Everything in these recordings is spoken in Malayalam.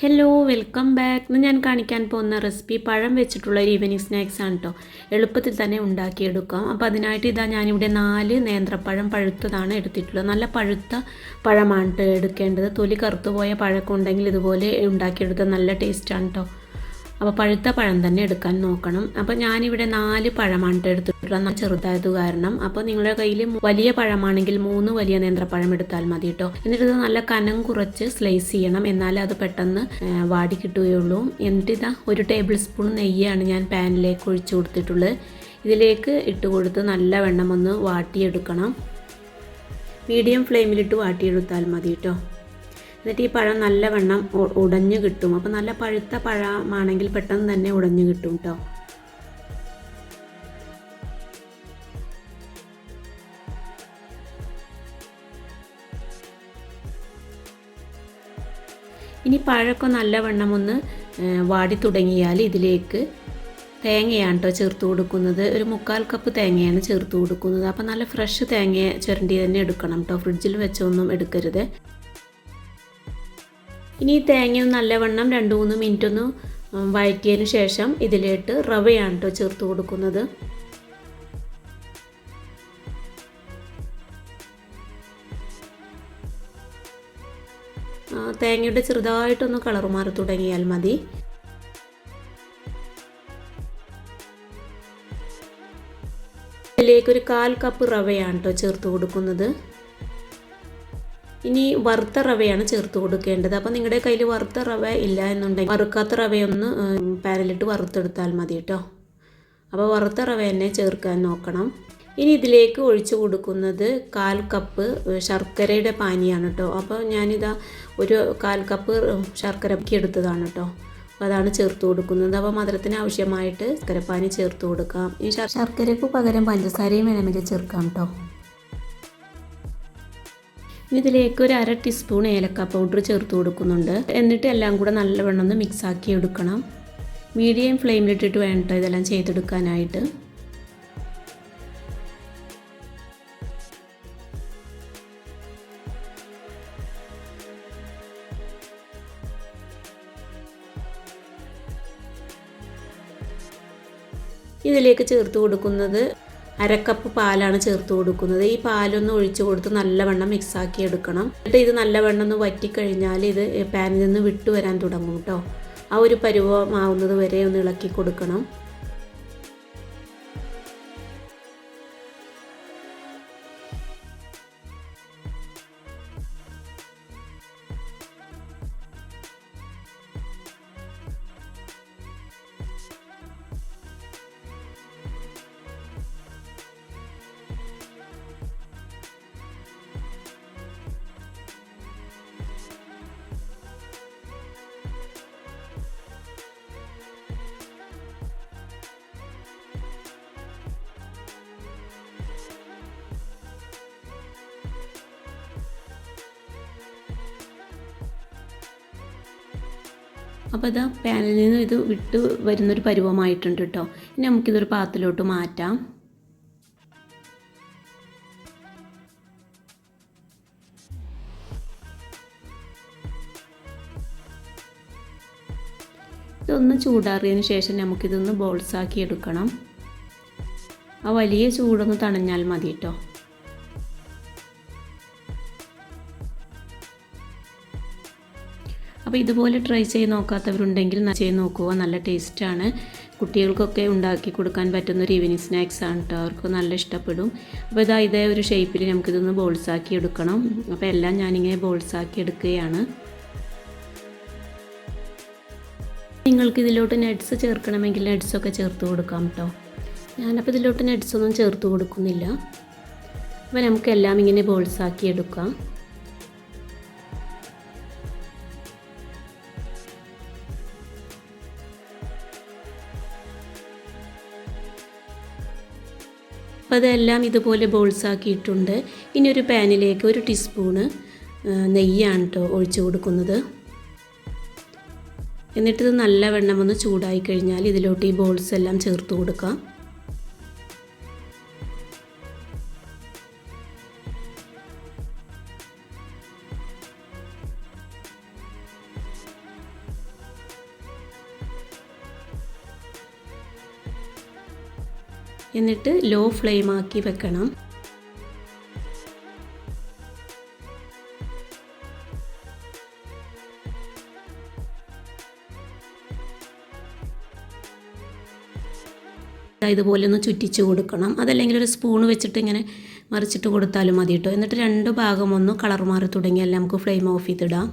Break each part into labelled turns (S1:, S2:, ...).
S1: ഹലോ വെൽക്കം ബാക്ക് ഇന്ന് ഞാൻ കാണിക്കാൻ പോകുന്ന റെസിപ്പി പഴം വെച്ചിട്ടുള്ള ഒരു ഈവനിങ് സ്നാക്സ് ആണ് കേട്ടോ എളുപ്പത്തിൽ തന്നെ ഉണ്ടാക്കിയെടുക്കാം. അപ്പോൾ അതിനായിട്ട് ഇതാ ഞാനിവിടെ നാല് നേന്ത്രപ്പഴം പഴുത്തതാണ് എടുത്തിട്ടുള്ളത്. നല്ല പഴുത്ത പഴമാണ് എടുക്കേണ്ടത്. തൊലി കറുത്തുപോയ പഴക്കം ഉണ്ടെങ്കിൽ ഇതുപോലെ ഉണ്ടാക്കിയെടുക്കാൻ നല്ല ടേസ്റ്റാണ് കേട്ടോ അപ്പോൾ പഴുത്ത പഴം തന്നെ എടുക്കാൻ നോക്കണം. അപ്പോൾ ഞാനിവിടെ നാല് പഴമാണ് എടുത്തിട്ടുള്ളത്. ചെറുതായത് കാരണം. അപ്പോൾ നിങ്ങളുടെ കയ്യിൽ വലിയ പഴമാണെങ്കിൽ മൂന്ന് വലിയ നേന്ത്രപ്പഴം എടുത്താൽ മതി കേട്ടോ എന്നിട്ട് ഇത് നല്ല കനം കുറച്ച് സ്ലൈസ് ചെയ്യണം. എന്നാലേ അത് പെട്ടെന്ന് വാടി കിട്ടുകയുള്ളൂ. എന്നിട്ട് ഇതാ ഒരു ടേബിൾ സ്പൂൺ നെയ്യാണ് ഞാൻ പാനിലേക്ക് ഒഴിച്ചു കൊടുത്തിട്ടുള്ളത്. ഇതിലേക്ക് ഇട്ട് കൊടുത്ത് നല്ല വെണ്ണം ഒന്ന് വാട്ടിയെടുക്കണം. മീഡിയം ഫ്ലെയിമിലിട്ട് വാട്ടിയെടുത്താൽ മതി കേട്ടോ എന്നിട്ട് ഈ പഴം നല്ല വെണ്ണം ഉടഞ്ഞു കിട്ടും. അപ്പോൾ നല്ല പഴുത്ത പഴമാണെങ്കിൽ പെട്ടെന്ന് തന്നെ ഉടഞ്ഞു കിട്ടും കേട്ടോ ഇനി പഴമൊക്കെ നല്ല വെണ്ണം ഒന്ന് വാടി തുടങ്ങിയാൽ ഇതിലേക്ക് തേങ്ങയാണ് കേട്ടോ ചേർത്ത് കൊടുക്കുന്നത്. ഒരു മുക്കാൽ കപ്പ് തേങ്ങയാണ് ചേർത്ത് കൊടുക്കുന്നത്. അപ്പോൾ നല്ല ഫ്രഷ് തേങ്ങ ചുരണ്ടി തന്നെ എടുക്കണം കേട്ടോ ഫ്രിഡ്ജിൽ വെച്ചൊന്നും എടുക്കരുത്. ഇനി ഈ തേങ്ങ നല്ലവണ്ണം രണ്ട് മൂന്ന് മിനിറ്റ് ഒന്ന് വഴറ്റിയതിന് ശേഷം ഇതിലിട്ട് റവയാണ് കേട്ടോ ചേർത്ത് കൊടുക്കുന്നത്. തേങ്ങയുടെ ചെറുതായിട്ടൊന്ന് കളർ മാറി തുടങ്ങിയാൽ മതി. ഇതിലേക്ക് ഒരു കാൽ കപ്പ് റവയാണ് കേട്ടോ ചേർത്ത് കൊടുക്കുന്നത്. ഇനി വറുത്ത റവയാണ് ചേർത്ത് കൊടുക്കേണ്ടത്. അപ്പോൾ നിങ്ങളുടെ കയ്യിൽ വറുത്ത റവ ഇല്ല എന്നുണ്ടെങ്കിൽ വറുക്കാത്ത റവയൊന്ന് പാനിലിട്ട് വറുത്തെടുത്താൽ മതി കേട്ടോ അപ്പോൾ വറുത്ത റവ തന്നെ ചേർക്കാൻ നോക്കണം. ഇനി ഇതിലേക്ക് ഒഴിച്ചു കൊടുക്കുന്നത് കാൽ കപ്പ് ശർക്കരയുടെ പാനിയാണ് കേട്ടോ അപ്പോൾ ഞാനിതാ ഒരു കാൽ കപ്പ് ശർക്കര എടുത്തതാണ് കേട്ടോ അപ്പോൾ അതാണ് ചേർത്ത് കൊടുക്കുന്നത്. അപ്പോൾ മധുരത്തിന് ആവശ്യമായിട്ട് ശർക്കരപ്പാനി ചേർത്ത് കൊടുക്കാം. ഈ ശർക്കരക്ക് ശർക്കരയ്ക്ക് പകരം പഞ്ചസാരയും വേണമെങ്കിൽ ചേർക്കാം കേട്ടോ ഇതിലേക്ക് ഒരു അര ടീസ്പൂൺ ഏലക്ക പൗഡർ ചേർത്ത് കൊടുക്കുന്നുണ്ട്. എന്നിട്ട് എല്ലാം കൂടെ നല്ലവണ്ണം ഒന്ന് മിക്സ് ആക്കി എടുക്കണം. മീഡിയം ഫ്ലെയിമിലിട്ടിട്ട് വേണ്ട ഇതെല്ലാം ചെയ്തെടുക്കാനായിട്ട്. ഇതിലേക്ക് ചേർത്ത് കൊടുക്കുന്നത് അരക്കപ്പ് പാലാണ് ചേർത്ത് കൊടുക്കുന്നത്. ഈ പാലൊന്ന് ഒഴിച്ചു കൊടുത്ത് നല്ലവണ്ണം മിക്സ് ആക്കി എടുക്കണം. എന്നിട്ട് ഇത് നല്ലവണ്ണം ഒന്ന് വറ്റിക്കഴിഞ്ഞാൽ ഇത് പാനിൽ നിന്ന് വിട്ടു വരാൻ തുടങ്ങും കേട്ടോ ആ ഒരു പരുവമാവുന്നത് വരെ ഒന്ന് ഇളക്കി കൊടുക്കണം. അപ്പോൾ ഇതാ പാനിൽ നിന്ന് ഇത് വിട്ട് വരുന്നൊരു പരുവമായിട്ടുണ്ട് കേട്ടോ ഇനി നമുക്കിതൊരു പാത്രത്തിലോട്ട് മാറ്റാം. ഇതൊന്ന് ചൂടാറിയതിന് ശേഷം നമുക്കിതൊന്ന് ബോൾസാക്കി എടുക്കണം. ആ വലിയ ചൂടൊന്ന് തണഞ്ഞാൽ മതി കേട്ടോ അപ്പോൾ ഇതുപോലെ ട്രൈ ചെയ്ത് നോക്കാത്തവരുണ്ടെങ്കിൽ ചെയ്ത് നോക്കുക നല്ല ടേസ്റ്റാണ് കുട്ടികൾക്കൊക്കെ ഉണ്ടാക്കി കൊടുക്കാൻ പറ്റുന്ന ഒരു ഈവനിങ് സ്നാക്സ് ആണ് കേട്ടോ അവർക്ക് നല്ല ഇഷ്ടപ്പെടും. അപ്പോൾ ഇതാ ഇതേ ഒരു ഷേപ്പിൽ നമുക്കിതൊന്ന് ബോൾസാക്കി എടുക്കണം. അപ്പോൾ എല്ലാം ഞാനിങ്ങനെ ബോൾസാക്കി എടുക്കുകയാണ്. നിങ്ങൾക്ക് ഇതിലോട്ട് നട്ട്സ് ചേർക്കണമെങ്കിൽ നട്ട്സൊക്കെ ചേർത്ത് കൊടുക്കാം കേട്ടോ ഞാനപ്പോൾ ഇതിലോട്ട് നെഡ്സൊന്നും ചേർത്ത് കൊടുക്കുന്നില്ല. അപ്പോൾ നമുക്കെല്ലാം ഇങ്ങനെ ബോൾസാക്കി എടുക്കാം. അപ്പോൾ അതെല്ലാം ഇതുപോലെ ബോൾസ് ആക്കിയിട്ടുണ്ട്. ഇനി ഒരു പാനിലേക്ക് ഒരു ടീസ്പൂണ് നെയ്യാണ് കേട്ടോ ഒഴിച്ചു കൊടുക്കുന്നത്. എന്നിട്ടിത് നല്ല ഒന്ന് ചൂടായി കഴിഞ്ഞാൽ ഇതിലോട്ട് ഈ ബോൾസ് എല്ലാം ചേർത്ത് കൊടുക്കാം. എന്നിട്ട് ലോ ഫ്ലെയിം ആക്കി വെക്കണം. ഇതുപോലെ ഒന്ന് ചുറ്റിച്ച് കൊടുക്കണം. അതല്ലെങ്കിൽ ഒരു സ്പൂൺ വെച്ചിട്ട് ഇങ്ങനെ മറിച്ചിട്ട് കൊടുത്താലും മതി കേട്ടോ. എന്നിട്ട് രണ്ട് ഭാഗം ഒന്ന് കളർ മാറി തുടങ്ങിയാൽ നമുക്ക് ഫ്ലെയിം ഓഫ് ചെയ്തിടാം.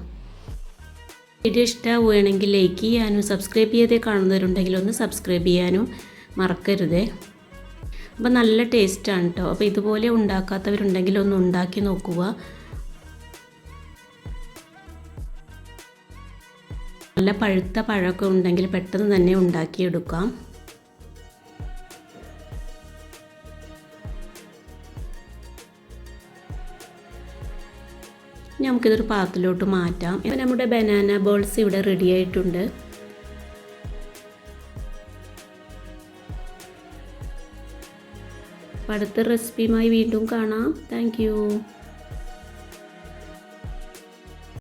S1: വീഡിയോ ഇഷ്ടമാവുകയാണെങ്കിൽ ലൈക്ക് ചെയ്യാനും സബ്സ്ക്രൈബ് ചെയ്തേ കാണുന്നവരുണ്ടെങ്കിൽ ഒന്ന് സബ്സ്ക്രൈബ് ചെയ്യാനും മറക്കരുതേ. അപ്പോൾ നല്ല ടേസ്റ്റാണ് കേട്ടോ അപ്പോൾ ഇതുപോലെ ഉണ്ടാക്കാത്തവരുണ്ടെങ്കിൽ ഒന്ന് ഉണ്ടാക്കി നോക്കുക. നല്ല പഴുത്ത പഴമൊക്കെ ഉണ്ടെങ്കിൽ പെട്ടെന്ന് തന്നെ ഉണ്ടാക്കിയെടുക്കാം. നമുക്കിതൊരു പാത്രത്തിലോട്ട് മാറ്റാം. ഇപ്പം നമ്മുടെ ബനാന ബോൾസ് ഇവിടെ റെഡി ആയിട്ടുണ്ട്. അടുത്ത റെസിപ്പിയുമായി വീണ്ടും കാണാം. താങ്ക്